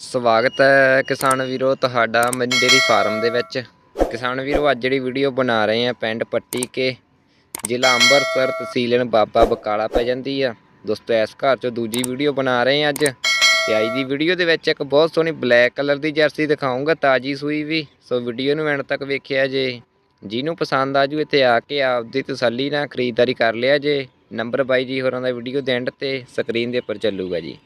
ਸਵਾਗਤ ਹੈ ਕਿਸਾਨ ਵੀਰੋ ਤੁਹਾਡਾ ਮਨੀ ਡੇਰੀ ਫਾਰਮ ਦੇ ਵਿੱਚ। ਕਿਸਾਨ ਵੀਰੋ, ਅੱਜ ਜਿਹੜੀ ਵੀਡੀਓ ਬਣਾ ਰਹੇ ਆ ਪਿੰਡ ਪੱਟੀ ਕੇ, ਜ਼ਿਲ੍ਹਾ ਅੰਮ੍ਰਿਤਸਰ ਤਹਿਸੀਲਨ ਬਾਬਾ ਬਕਾਲਾ ਪੈ ਜਾਂਦੀ ਆ। ਦੋਸਤੋ, ਇਸ ਘਰ ਚੋਂ ਦੂਜੀ ਵੀਡੀਓ ਬਣਾ ਰਹੇ ਆ ਅੱਜ। ਤੇ ਅੱਜ ਦੀ ਵੀਡੀਓ ਦੇ ਵਿੱਚ ਇੱਕ ਬਹੁਤ ਸੋਹਣੀ ਬਲੈਕ ਕਲਰ ਦੀ ਜਰਸੀ ਦਿਖਾਉਂਗਾ ਤਾਜੀ ਸੂਈ ਵੀ। ਸੋ ਵੀਡੀਓ ਨੂੰ ਐਂਡ ਤੱਕ ਵੇਖਿਆ ਜੇ। ਜਿਹਨੂੰ ਪਸੰਦ ਆ ਆਜੂ ਇੱਥੇ ਆ ਕੇ ਆਪਦੀ ਤਸੱਲੀ ਨਾਲ ਖਰੀਦਦਾਰੀ ਕਰ ਲਿਆ ਜੇ। ਨੰਬਰ ਬਾਈ ਜੀ ਹੋਰਾਂ ਦਾ ਵੀਡੀਓ ਦੇ ਐਂਡ ਤੇ ਸਕਰੀਨ ਦੇ ਉੱਪਰ ਚੱਲੂਗਾ ਜੀ।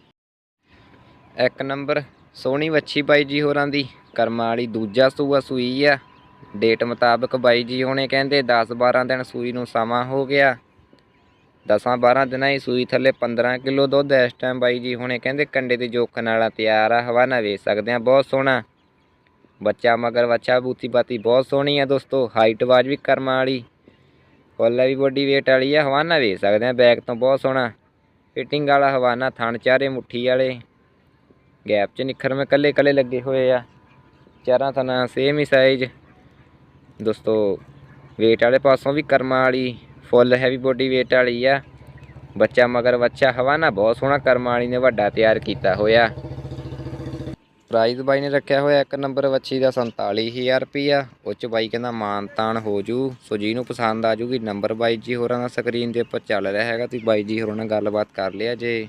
ਇੱਕ ਨੰਬਰ ਸੋਹਣੀ ਵੱਛੀ ਬਾਈ ਜੀ ਹੋਰਾਂ ਦੀ। ਕਰਮਾਂ ਵਾਲੀ ਦੂਜਾ ਸੂਆ ਸੂਈ ਆ। ਡੇਟ ਮੁਤਾਬਕ ਬਾਈ ਜੀ ਹੋਣੇ ਕਹਿੰਦੇ 10 12 ਦਿਨ ਸੂਈ ਨੂੰ ਸਮਾਂ ਹੋ ਗਿਆ। 10 12 ਦਿਨਾਂ ਹੀ ਸੂਈ ਥੱਲੇ 15 ਕਿਲੋ ਦੁੱਧ ਇਸ ਟਾਈਮ ਬਾਈ ਜੀ ਹੁਣੇ ਕਹਿੰਦੇ ਕੰਡੇ ਤੇ ਜੋਖਣ ਵਾਲਾ ਤਿਆਰ ਆ। ਹਵਾਨਾ ਵੇਚ ਸਕਦੇ ਆ, ਬਹੁਤ ਸੋਹਣਾ। ਬੱਚਾ ਮਗਰ ਬੱਚਾ ਬੂਤੀ ਬਾਤੀ ਬਹੁਤ ਸੋਹਣੀ ਆ ਦੋਸਤੋ। ਹਾਈਟ ਵਾਜ ਵੀ ਕਰਮਾਂ ਵਾਲੀ। ਫੁੱਲ ਵੀ ਬੋਡੀ weight ਵਾਲੀ ਆ। ਹਵਾਨਾ ਵੇਚ ਸਕਦੇ ਆ ਬੈਕ ਤੋਂ ਬਹੁਤ ਸੋਹਣਾ। ਫਿਟਿੰਗ ਵਾਲਾ ਹਵਾਨਾ ਥਣ ਚਾਰੇ ਮੁੱਠੀ ਵਾਲੇ। ਗੈਪ 'ਚ ਨਿਖਰ ਮੇ ਕੱਲੇ ਕੱਲੇ ਲੱਗੇ ਹੋਏ ਆ। ਚਾਰਾਂ ਥਣਾ ਸੇਮ ਹੀ ਸਾਈਜ਼ ਦੋਸਤੋ, weight ਵਾਲੇ ਪਾਸੋਂ ਵੀ ਕਰਮਾਂ ਵਾਲੀ ਫੁੱਲ ਹੈਵੀ ਬੋਡੀ weight ਵਾਲੀ ਆ। ਬੱਚਾ ਮਗਰ ਬੱਚਾ ਹਵਾਨਾ ਬਹੁਤ ਸੋਹਣਾ ਕਰਮਾਂ ਵਾਲੀ ਨੇ ਵੱਡਾ ਤਿਆਰ ਕੀਤਾ ਹੋਇਆ। ਪ੍ਰਾਈਸ ਬਾਈ ਨੇ ਰੱਖਿਆ ਹੋਇਆ ਇੱਕ ਨੰਬਰ ਵੱਛੀ ਦਾ 47000 ਰੁਪਿਆ ਉਹ 'ਚ ਬਾਈ ਕਹਿੰਦਾ ਮਾਨ ਤਾਨ ਹੋ ਜੂ। ਸੋ ਨੂੰ ਪਸੰਦ ਆ ਜੂਗੀ ਨੰਬਰ ਬਾਈ ਜੀ ਹੋਰਾਂ ਦਾ ਸਕਰੀਨ ਦੇ ਉੱਪਰ ਚੱਲ ਰਿਹਾ ਹੈਗਾ। ਤੁਸੀਂ ਬਾਈ ਜੀ ਹੋਰਾਂ ਨਾਲ ਗੱਲਬਾਤ ਕਰ ਲਿਆ ਜੇ।